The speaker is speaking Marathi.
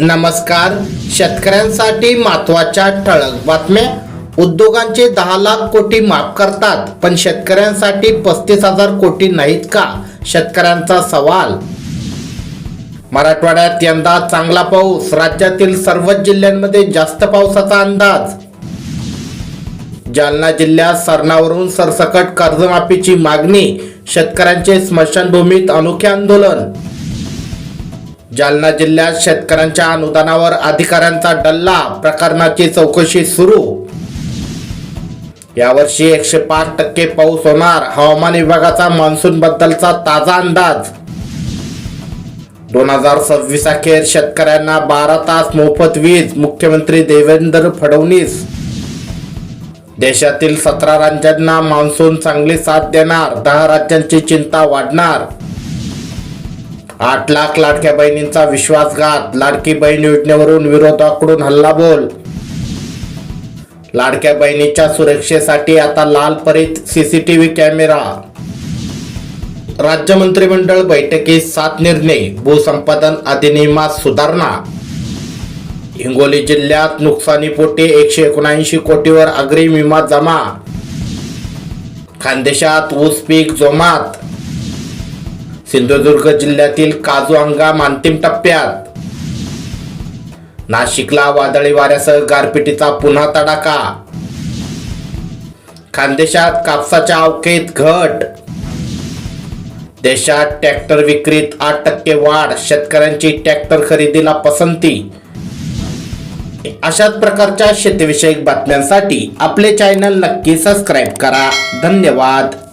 नमस्कार. शेतकऱ्यांसाठी महत्त्वाच्या ठळक बातम्या. उद्योगांचे दहा लाख कोटी माफ करतात पण शेतकऱ्यांसाठी पस्तीस हजार कोटी नाहीत का? शेतकऱ्यांचा सवाल. मराठवाड्यात यंदा चांगला पाऊस राज्यातील सर्वच जिल्ह्यांमध्ये जास्त पावसाचा अंदाज. जालना जिल्ह्यात सरणावरून सरसकट कर्जमाफीची मागणी शेतकऱ्यांचे स्मशानभूमीत अनोखे आंदोलन. जालना जिल्ह्यात शेतकऱ्यांच्या अनुदानावर अधिकाऱ्यांचा डल्ला प्रकरणाची चौकशी सुरू. यावर्षी एकशे पाच टक्के पाऊस होणार हवामान विभागाचा मान्सून बद्दलचा ताजा अंदाज. दोन हजार सव्वीस अखेर शेतकऱ्यांना बारा तास मोफत वीज मुख्यमंत्री देवेंद्र फडणवीस. देशातील सतरा राज्यांना मान्सून चांगली साथ देणार दहा राज्यांची चिंता वाढणार. आठ लाख लाडक्या बहिणींचा विश्वासघात. लाडकी बहीण योजनेवरून विरोधाकडून हल्लाबोल. लाडक्या बहिणीच्या सुरक्षेसाठी आता लाल परीत सीसीटीव्ही कॅमेरा. राज्य मंत्रिमंडळ बैठकीत सात निर्णय. भूसंपादन अधिनियमात सुधारणा. हिंगोली जिल्ह्यात नुकसानीपोटी एकशे एकोणऐंशी कोटीवर अग्रिम विमा जमा. खानदेशात ऊस पीक जोमात. सिंधुदुर्ग जिल्ह्यातील काजू हंगाम अंतिम टप्प्यात. नाशिकला वादळी वाऱ्यासह गारपिटीचा पुन्हा तडाखा. खानदेशात कापसाच्या अवकेत घट. देशात ट्रॅक्टर विक्रीत आठ टक्के वाढ शेतकऱ्यांची ट्रॅक्टर खरेदीला पसंती. अशाच प्रकारच्या शेतीविषयक बातम्यांसाठी आपले चॅनल नक्की सबस्क्राईब करा. धन्यवाद.